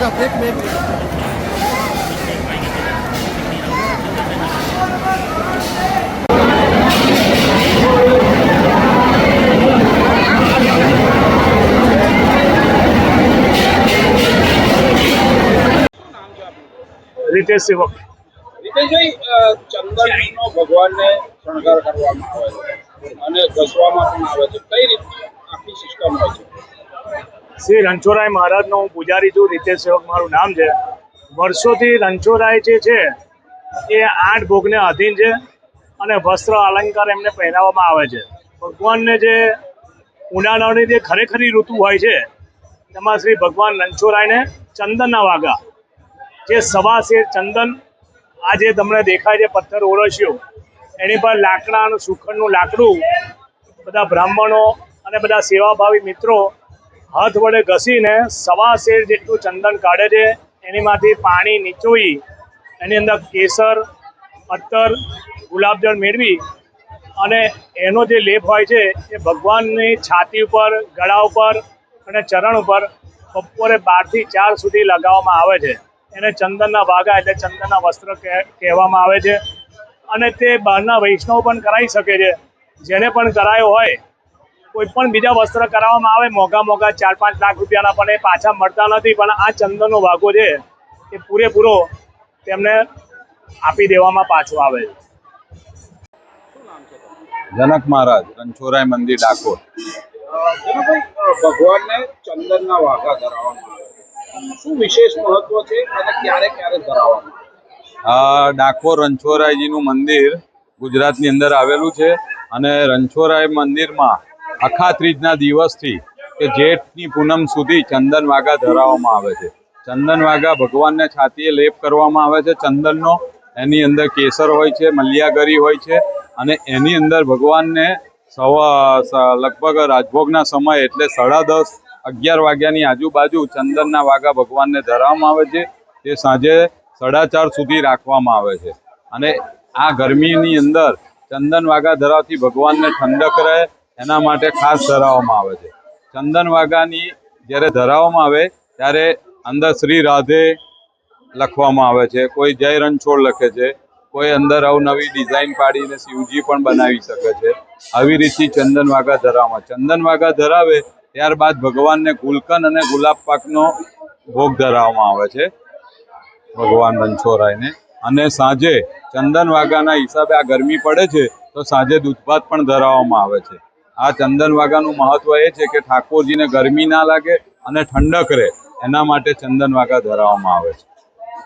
એક મિનિટ રીતેશ સેવક રીતેશભાઈ ચંદનનો ભગવાનને શણગાર કરવામાં આવે છે અને ઘસવામાં પણ આવે છે. કઈ રીતની આખી સિસ્ટમ હોય છે? શ્રી રણછોડરાય મહારાજનો હું પૂજારી છું, રીતેશ સેવક મારું નામ છે. વર્ષોથી રણછોડરાય જે છે, એ આઠ ભોગને અધીન છે અને વસ્ત્ર અલંકાર એમને પહેરાવવામાં આવે છે. ભગવાનને જે ઉનાળાની જે ખરેખરી ઋતુ હોય છે એમાં શ્રી ભગવાન રણછોડરાયને ચંદનના વાગા જે સવા શેર ચંદન આ જે તમને દેખાય છે, પથ્થર ઓળશ્યો એની પર લાકડાનું સુખડનું લાકડું, બધા બ્રાહ્મણો અને બધા સેવાભાવી મિત્રો હાથ વડે ઘસીને સવા શેર જેટલું ચંદન કાઢે છે, એનીમાંથી પાણી નીચોવી એની અંદર કેસર અત્તર ગુલાબજળ મેળવી અને એનો જે લેપ હોય છે, એ ભગવાનની છાતી ઉપર, ગળા ઉપર અને ચરણ ઉપર બપોરે બારથી ચાર સુધી લગાવવામાં આવે છે. એને ચંદનના વાગા એટલે ચંદનના વસ્ત્ર કહે- કહેવામાં આવે છે. અને તે બહારના વૈષ્ણવ પણ કરાવી શકે છે. જેને પણ કરાયો હોય કોઈ પણ બીજા વસ્ત્ર કરાવવામાં આવે મોંઘા મોંઘા ચાર પાંચ લાખ રૂપિયાના પણ એ પાછા મળતા નથી. પણ આ ચંદનનો વાઘો છે એ પૂરેપૂરો તેમને આપી દેવામાં પાછો આવે છે. જનક મહારાજ રણછોરાય મંદિર ડાકોર. ભગવાનને ચંદનના વાઘા ધરાવવામાં શું વિશેષ મહત્વ છે અને ક્યારે ક્યારે ધરાવવાનું આ ડાકોર રણછોરાયજીનું મંદિર ગુજરાતની અંદર આવેલું છે અને રણછોરાય મંદિરમાં આખા ત્રીજના દિવસથી કે જેઠની પૂનમ સુધી ચંદન વાઘા ધરાવવામાં આવે છે. ચંદન વાઘા ભગવાનને છાતીએ લેપ કરવામાં આવે છે. ચંદનનો એની અંદર કેસર હોય છે, મલિયાગરી હોય છે અને એની અંદર ભગવાનને સવા લગભગ રાજભોગના સમય એટલે સાડા દસ, અગિયાર વાગ્યાની આજુબાજુ ચંદનના વાઘા ભગવાનને ધરાવવામાં આવે છે. તે સાંજે સાડા ચાર સુધી રાખવામાં આવે છે. અને આ ગરમીની અંદર ચંદન વાઘા ધરાવથી ભગવાનને ઠંડક રહે એના માટે ખાસ ધરાવવામાં આવે છે. ચંદન વાઘાની જ્યારે ધરાવવામાં આવે, ત્યારે અંદર શ્રી રાધે લખવામાં આવે છે. કોઈ જય રણછોડ લખે છે. કોઈ અંદર અવનવી ડિઝાઇન પાડીને શિવજી પણ બનાવી શકે છે. આવી રીતે ચંદન વાઘા ધરાવવામાં ચંદન વાઘા ધરાવે ત્યારબાદ ભગવાનને ગુલકંદ અને ગુલાબ પાકનો ભોગ ધરાવવામાં આવે છે. ભગવાન રણછોડરાયને અને સાંજે ચંદન વાઘાના હિસાબે આ ગરમી પડે છે, તો સાંજે દૂધભાત પણ ધરાવવામાં આવે છે. આ ચંદન વાઘાનું મહત્વ એ છે કે ઠાકોરજીને ગરમી ના લાગે અને ઠંડક રહે. એના માટે ચંદન વાઘા ધરાવવામાં આવે છે.